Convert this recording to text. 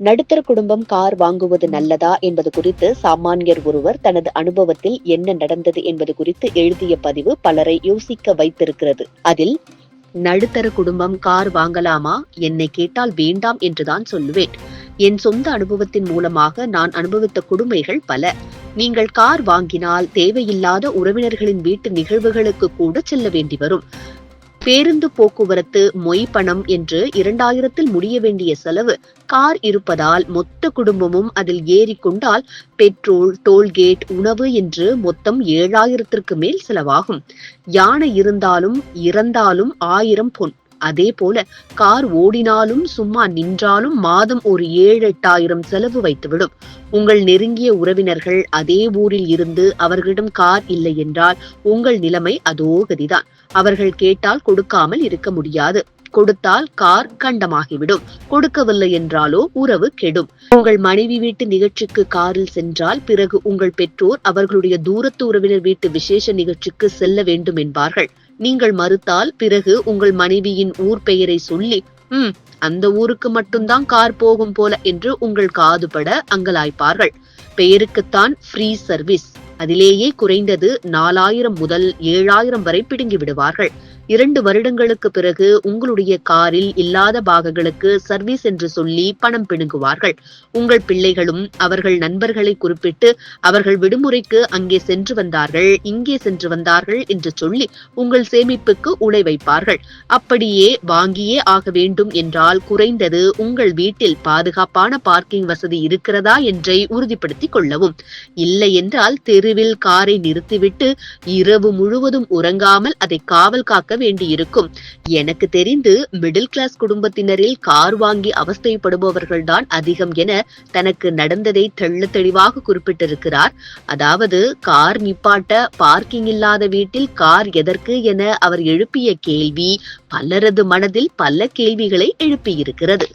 நடுத்தர குடும்பம் கார் வாங்குவது நல்லதா என்பது குறித்து சாமானியர் ஒருவர் தனது அனுபவத்தில் என்ன நடந்தது என்பது குறித்து எழுதிய பதிவு பலரை யோசிக்க வைத்திருக்கிறது. அதில் நடுத்தர குடும்பம் கார் வாங்கலாமா? என்னை கேட்டால் வேண்டாம் என்றுதான் சொல்லுவேன். என் சொந்த அனுபவத்தின் மூலமாக நான் அனுபவித்த கொடுமைகள் பல. நீங்கள் கார் வாங்கினால் தேவையில்லாத உறவினர்களின் வீட்டு நிகழ்வுகளுக்கு கூட செல்ல வேண்டி வரும். பேருந்து போக்குவரத்து மொய் பணம் என்று இரண்டாயிரத்தில் முடிய வேண்டிய செலவு கார் இருப்பதால் மொத்த குடும்பமும் அதில் ஏறிக்கொண்டால் பெட்ரோல் டோல்கேட் உணவு என்று மொத்தம் ஏழாயிரத்திற்கு மேல் செலவாகும். யானை இருந்தாலும் இறந்தாலும் ஆயிரம் பொன் அதே போல கார் ஓடினாலும் சும்மா நின்றாலும் மாதம் ஒரு ஏழு எட்டாயிரம் செலவு வைத்துவிடும். உங்கள் நெருங்கிய உறவினர்கள் அதே ஊரில் இருந்து அவர்களிடம் கார் இல்லை என்றால் உங்கள் நிலைமை அதோ கதிதான். அவர்கள் கேட்டால் கொடுக்காமல் இருக்க முடியாது. கொடுத்தால் கார் கண்டமாகிவிடும். கொடுக்கவில்லை என்றாலோ உறவு கெடும். உங்கள் மனைவி வீட்டு நிகழ்ச்சிக்கு காரில் சென்றால் பிறகு உங்கள் பெற்றோர் அவர்களுடைய தூரத்து உறவினர் வீட்டு விசேஷ நிகழ்ச்சிக்கு செல்ல வேண்டும் என்பார்கள். நீங்கள் மறுத்தால் பிறகு உங்கள் மனைவியின் ஊர் பெயரை சொல்லி ம் அந்த ஊருக்கு மட்டும்தான் கார் போகும் போல என்று உங்கள் காதுபட அங்கலாய்ப்பார்கள். பெயருக்குத்தான் ஃப்ரீ சர்வீஸ் அதிலேயே குறைந்தது நாலாயிரம் முதல் ஏழாயிரம் வரை பிடுங்கி விடுவார்கள். இரண்டு வருடங்களுக்கு பிறகு உங்களுடைய காரில் இல்லாத பாகங்களுக்கு சர்வீஸ் என்று சொல்லி பணம் பிடுங்குவார்கள். உங்கள் பிள்ளைகளும் அவர்கள் நண்பர்களை குறிப்பிட்டு அவர்கள் விடுமுறைக்கு அங்கே சென்று வந்தார்கள் இங்கே சென்று வந்தார்கள் என்று சொல்லி உங்கள் சேமிப்புக்கு உழை வைப்பார்கள். அப்படியே வாங்கியே ஆக வேண்டும் என்றால் குறைந்தது உங்கள் வீட்டில் பாதுகாப்பான பார்க்கிங் வசதி இருக்கிறதா என்றை உறுதிப்படுத்திக் கொள்ளவும். இல்லை என்றால் தெரு தெருவில் காரை நிறுத்திவிட்டு இரவு முழுவதும் உறங்காமல் அதை காவல் காக்க வேண்டியிருக்கும். எனக்கு தெரிந்து மிடில் கிளாஸ் குடும்பத்தினரில் கார் வாங்கி அவஸ்தைப்படுபவர்கள்தான் அதிகம் என தனக்கு நடந்ததை தெள்ள தெளிவாக குறிப்பிட்டிருக்கிறார். அதாவது கார் நிப்பாட்ட பார்க்கிங் இல்லாத வீட்டில் கார் எதற்கு என அவர் எழுப்பிய கேள்வி பலரது மனதில் பல கேள்விகளை எழுப்பியிருக்கிறது.